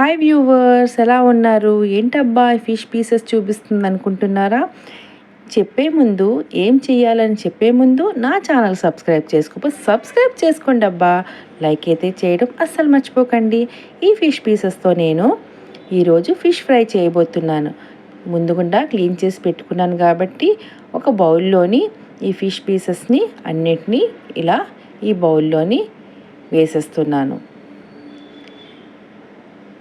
Hi viewers ఎలా ఉన్నారు? ఏంటబ్బా ఫిష్ పీసెస్ చూపిస్తుంది అనుకుంటున్నారా చెప్పే ముందు ఏం చేయాలని చెప్పే ముందు నా ఛానల్ సబ్స్క్రైబ్ చేసుకోకపోతే సబ్స్క్రైబ్ చేసుకోండి అబ్బా లైక్ అయితే చేయడం అస్సలు మర్చిపోకండి. ఈ ఫిష్ పీసెస్తో నేను ఈరోజు ఫిష్ ఫ్రై చేయబోతున్నాను. ముందుగుండా క్లీన్ చేసి పెట్టుకున్నాను కాబట్టి ఒక బౌల్లోని ఈ ఫిష్ పీసెస్ని అన్నిటినీ ఇలా ఈ బౌల్లోని వేసేస్తున్నాను.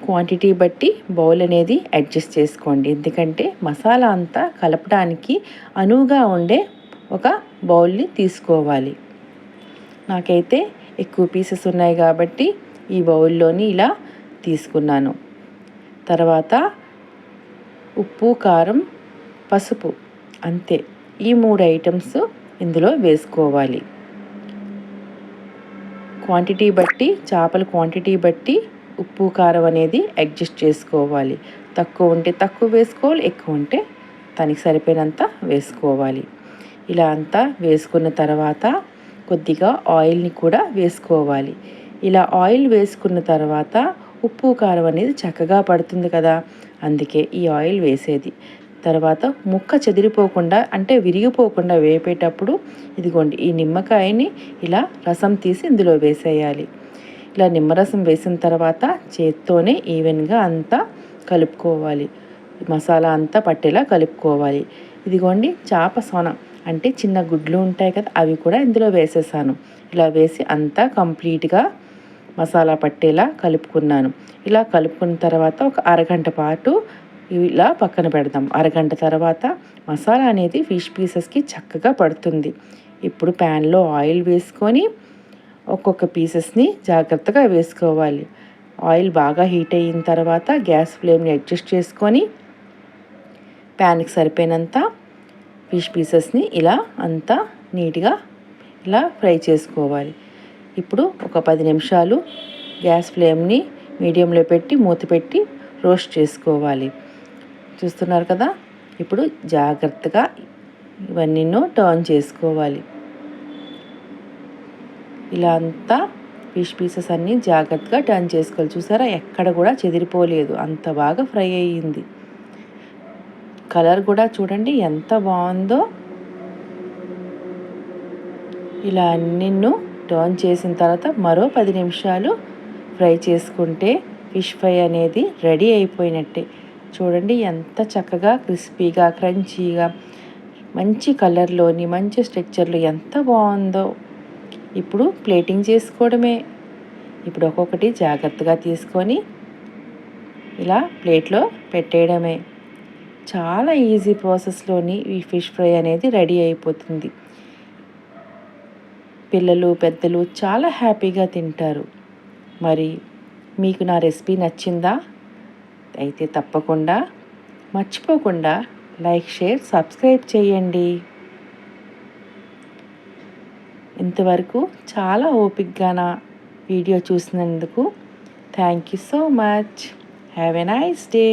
క్వాంటిటీ బట్టి బౌల్ అనేది అడ్జస్ట్ చేసుకోండి. ఎందుకంటే మసాలా అంతా కలపడానికి అనువుగా ఉండే ఒక బౌల్ని తీసుకోవాలి. నాకైతే ఎక్కువ పీసెస్ ఉన్నాయి కాబట్టి ఈ బౌల్లోని ఇలా తీసుకున్నాను. తర్వాత ఉప్పు కారం పసుపు అంతే. ఈ మూడు ఐటమ్స్ ఇందులో వేసుకోవాలి. క్వాంటిటీ బట్టి చేపల క్వాంటిటీ బట్టి ఉప్పు కారం అనేది అడ్జస్ట్ చేసుకోవాలి. తక్కువ ఉంటే తక్కువ వేసుకోవాలి ఎక్కువ ఉంటే దానికి సరిపోయినంత వేసుకోవాలి. ఇలా అంతా వేసుకున్న తర్వాత కొద్దిగా ఆయిల్ని కూడా వేసుకోవాలి. ఇలా ఆయిల్ వేసుకున్న తర్వాత ఉప్పు కారం అనేది చక్కగా పడుతుంది కదా? అందుకే ఈ ఆయిల్ వేసేది. తర్వాత ముక్క చెదిరిపోకుండా అంటే విరిగిపోకుండా వేపేటప్పుడు ఇదిగోండి ఈ నిమ్మకాయని ఇలా రసం తీసి ఇందులో వేసేయాలి. ఇలా నిమ్మరసం వేసిన తర్వాత చేత్తోనే ఈవెన్గా అంతా కలుపుకోవాలి. మసాలా అంతా పట్టేలా కలుపుకోవాలి. ఇదిగోండి చేప సొన అంటే చిన్న గుడ్లు ఉంటాయి కదా అవి కూడా ఇందులో వేసేసాను. ఇలా వేసి అంతా కంప్లీట్గా మసాలా పట్టేలా కలుపుకున్నాను. ఇలా కలుపుకున్న తర్వాత ఒక అరగంట పాటు ఇలా పక్కన పెడదాం. అరగంట తర్వాత మసాలా అనేది ఫిష్ పీసెస్కి చక్కగా పడుతుంది. ఇప్పుడు ప్యాన్లో ఆయిల్ వేసుకొని ఒక్కొక్క పీసెస్ని జాగ్రత్తగా వేసుకోవాలి. ఆయిల్ బాగా హీట్ అయిన తర్వాత గ్యాస్ ఫ్లేమ్ని అడ్జస్ట్ చేసుకొని ప్యాన్కి సరిపోయినంత ఫిష్ పీసెస్ని ఇలా అంతా నీట్గా ఇలా ఫ్రై చేసుకోవాలి. ఇప్పుడు ఒక పది నిమిషాలు గ్యాస్ ఫ్లేమ్ని మీడియంలో పెట్టి మూత పెట్టి రోస్ట్ చేసుకోవాలి. చూస్తున్నారు కదా? ఇప్పుడు జాగ్రత్తగా ఇవన్నీ టర్న్ చేసుకోవాలి. ఇలా అంతా ఫిష్ పీసెస్ అన్నీ జాగ్రత్తగా టర్న్ చేసుకోవాలి. చూసారా? ఎక్కడ కూడా చెదిరిపోలేదు. అంత బాగా ఫ్రై అయ్యింది. కలర్ కూడా చూడండి ఎంత బాగుందో. ఇలా అన్నిన్ను టర్న్ చేసిన తర్వాత మరో పది నిమిషాలు ఫ్రై చేసుకుంటే ఫిష్ ఫ్రై అనేది రెడీ అయిపోయినట్టే. చూడండి ఎంత చక్కగా క్రిస్పీగా క్రంచీగా మంచి కలర్లోని మంచి స్ట్రక్చర్లో ఎంత బాగుందో. ఇప్పుడు ప్లేటింగ్ చేసుకోవడమే. ఇప్పుడు ఒక్కొక్కటి జాగ్రత్తగా తీసుకొని ఇలా ప్లేట్లో పెట్టేయడమే. చాలా ఈజీ ప్రాసెస్లోని ఈ ఫిష్ ఫ్రై అనేది రెడీ అయిపోతుంది. పిల్లలు పెద్దలు చాలా హ్యాపీగా తింటారు. మరి మీకు నా రెసిపీ నచ్చిందా? అయితే తప్పకుండా మర్చిపోకుండా లైక్ షేర్ సబ్స్క్రైబ్ చేయండి. ఇంతవరకు చాలా ఓపిక్గా నా వీడియో చూసినందుకు thank you so much. Have a nice day.